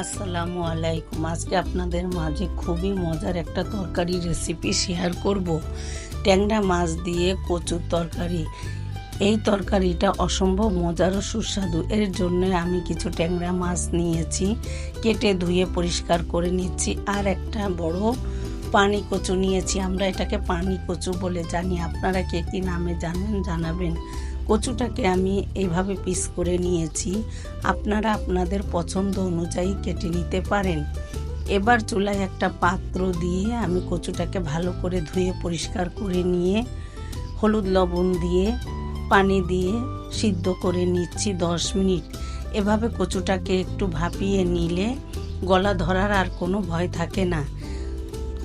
আসসালামু আলাইকুম। আজকে আপনাদের মাঝে খুবই মজার একটা তরকারি রেসিপি শেয়ার করব। ট্যাংরা মাছ দিয়ে কচুর তরকারি। এই তরকারিটা অসম্ভব মজার ও সুস্বাদু। এর জন্য আমি কিছু ট্যাংরা মাছ নিয়েছি, কেটে ধুয়ে পরিষ্কার করে নিচ্ছি, আর একটা বড় পানি কচু নিয়েছি। আমরা এটাকে পানি কচু বলে জানি। আপনারা কে কী নামে জানেন জানাবেন। কচুটাকে আমি এইভাবে পিস করে নিয়েছি। আপনারা আপনাদের পছন্দ অনুযায়ী কেটে নিতে পারেন। এবার চুলায় একটা পাত্র দিয়ে আমি কচুটাকে ভালো করে ধুয়ে পরিষ্কার করে নিয়ে, হলুদ লবণ দিয়ে, পানি দিয়ে সিদ্ধ করে নিচ্ছি দশ মিনিট। এভাবে কচুটাকে একটু ভাপিয়ে নিলে গলা ধরার আর কোনো ভয় থাকে না।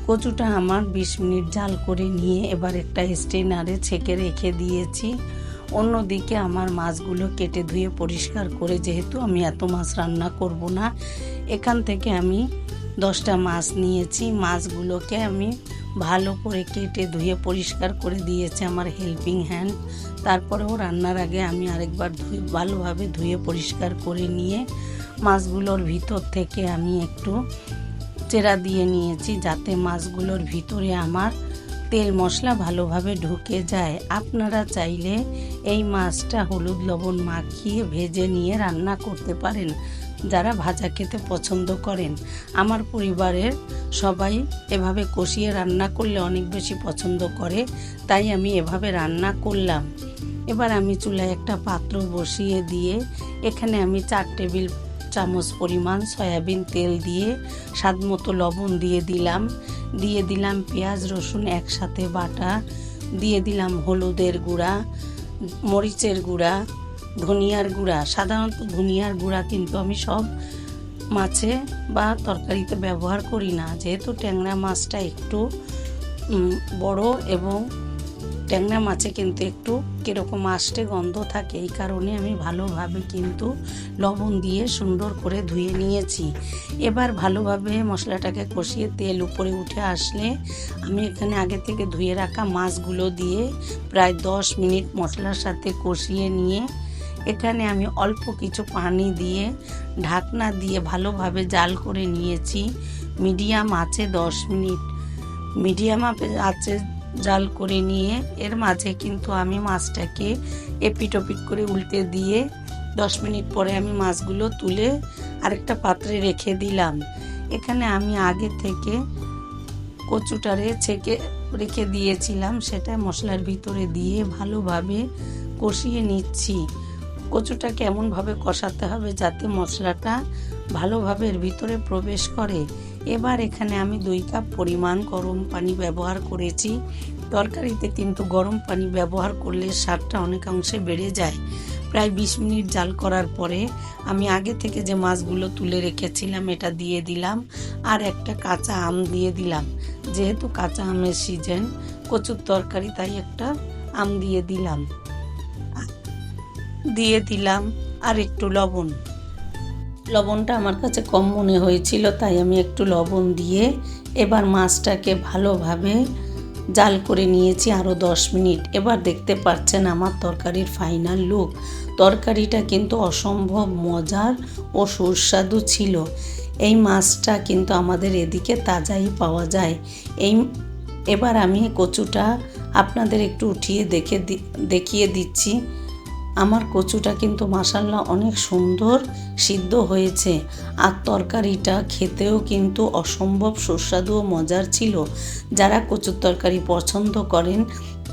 কচুটা আমার বিশ মিনিট জাল করে নিয়ে এবার একটা স্টেনারে ছেঁকে রেখে দিয়েছি। অন্যদিকে আমার মাছগুলো কেটে ধুয়ে পরিষ্কার করে যেহেতু আমি এত মাছ রান্না করব না, এখান থেকে আমি দশটা মাছ নিয়েছি। মাছগুলোকে আমি ভালো করে কেটে ধুয়ে পরিষ্কার করে দিয়েছে আমার হেল্পিং হ্যান্ড তারপরেও রান্নার আগে আমি আরেকবার ধুয়ে, ভালোভাবে ধুয়ে পরিষ্কার করে নিয়ে মাছগুলোর ভিতর থেকে আমি একটু চেরা দিয়ে নিয়েছি যাতে মাছগুলোর ভিতরে আমার তেল মশলা ভালোভাবে ঢুকে যায়, আপনারা চাইলে এই মাছটা হলুদ লবণ মাখিয়ে ভেজে নিয়ে রান্না করতে পারেন, যারা ভাজা খেতে পছন্দ করেন। আমার পরিবারের সবাই এভাবে কষিয়ে রান্না করলে অনেক বেশি পছন্দ করে, তাই আমি এভাবে রান্না করলাম। এবার আমি চুলায় একটা পাত্র বসিয়ে দিয়ে, এখানে আমি চার টেবিল চামচ পরিমাণ সয়াবিন তেল দিয়ে স্বাদ মতো লবণ দিয়ে দিলাম। দিয়ে দিলাম পেঁয়াজ, রসুন, একসাথে বাটা। দিয়ে দিলাম হলুদের গুঁড়া, মরিচের গুঁড়া, ধনিয়ার গুঁড়া। সাধারণত ধনিয়ার গুঁড়া কিন্তু আমি সব মাছে বা তরকারিতে ব্যবহার করি না। যেহেতু ট্যাংরা মাছটা একটু বড় এবং ট্যাংরা মাছে কিন্তু একটু কীরকম আষ্টে গন্ধ থাকে, এই কারণে আমি ভালোভাবে কিন্তু লবণ দিয়ে সুন্দর করে ধুয়ে নিয়েছি। এবার ভালোভাবে মশলাটাকে কষিয়ে তেল উপরে উঠে আসলে আমি এখানে আগে থেকে ধুয়ে রাখা মাছগুলো দিয়ে প্রায় দশ মিনিট মশলার সাথে কষিয়ে নিয়ে এখানে আমি অল্প কিছু পানি দিয়ে ঢাকনা দিয়ে ভালোভাবে জাল করে নিয়েছি। মিডিয়াম আছে দশ মিনিট, মিডিয়াম আছে জাল করে নিয়ে এর মাঝে কিন্তু আমি মাছটাকে এপিটোপিট করে উল্টে দিয়ে দশ মিনিট পরে আমি মাছগুলো তুলে আরেকটা পাত্রে রেখে দিলাম। এখানে আমি আগে থেকে কচুটারে ছেঁকে রেখে দিয়েছিলাম, সেটা মশলার ভিতরে দিয়ে ভালোভাবে কষিয়ে নিচ্ছি। কচুটাকে এমনভাবে কষাতে হবে যাতে মশলাটা ভালোভাবে এর ভিতরে প্রবেশ করে? এবার এখানে আমি দুই কাপ পরিমাণ গরম পানি ব্যবহার করেছি। তরকারিতে কিন্তু গরম পানি ব্যবহার করলে স্বাদটা অনেকাংশে বেড়ে যায়। প্রায় বিশ মিনিট জাল করার পরে আমি আগে থেকে যে মাছগুলো তুলে রেখেছিলাম, এটা দিয়ে দিলাম আর একটা কাঁচা আম দিয়ে দিলাম। যেহেতু কাঁচা আমের সিজন কচুর তরকারি, তাই একটা আম দিয়ে দিলাম। দিয়ে দিলাম আর একটু লবণ। লবণটা আমার কাছে কম মনে হয়েছিল, তাই আমি একটু লবণ দিয়ে এবার মাছটাকে ভালোভাবে জাল করে নিয়েছি আরও দশ মিনিট। এবার দেখতে পাচ্ছেন আমার তরকারির ফাইনাল লুক তরকারিটা কিন্তু অসম্ভব মজার ও সুস্বাদু ছিল। এই মাছটা কিন্তু আমাদের এদিকে তাজাই পাওয়া যায়। এই এবার আমি কচুটা আপনাদের একটু উঠিয়ে দেখে দেখিয়ে দিচ্ছি। আমার কচুটা কিন্তু মাসাল্লাহ অনেক সুন্দর সিদ্ধ হয়েছে। আর তরকারিটা খেতেও কিন্তু অসম্ভব সুস্বাদু ও মজার ছিল। যারা কচুর তরকারি পছন্দ করেন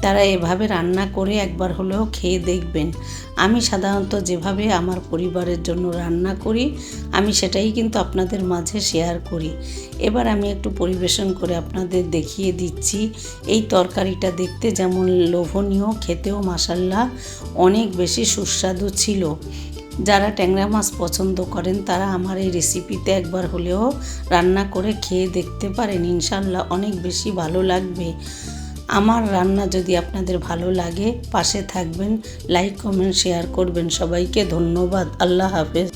তারা এভাবে রান্না করে একবার হলেও খেয়ে দেখবেন। আমি সাধারণত যেভাবে আমার পরিবারের জন্য রান্না করি, আমি সেটাই কিন্তু আপনাদের মাঝে শেয়ার করি। এবার আমি একটু পরিবেশন করে আপনাদের দেখিয়ে দিচ্ছি। এই তরকারিটা দেখতে যেমন লোভনীয়, খেতেও মাসাল্লাহ অনেক বেশি সুস্বাদু ছিল। যারা ট্যাংরা মাছ পছন্দ করেন, তারা আমার এই রেসিপিতে একবার হলেও রান্না করে খেয়ে দেখতে পারেন। ইনশাল্লাহ অনেক বেশি ভালো লাগবে। আমার রান্না যদি আপনাদের ভালো লাগে, পাশে থাকবেন লাইক কমেন্ট শেয়ার করবেন সবাইকে, ধন্যবাদ, আল্লাহ হাফেজ।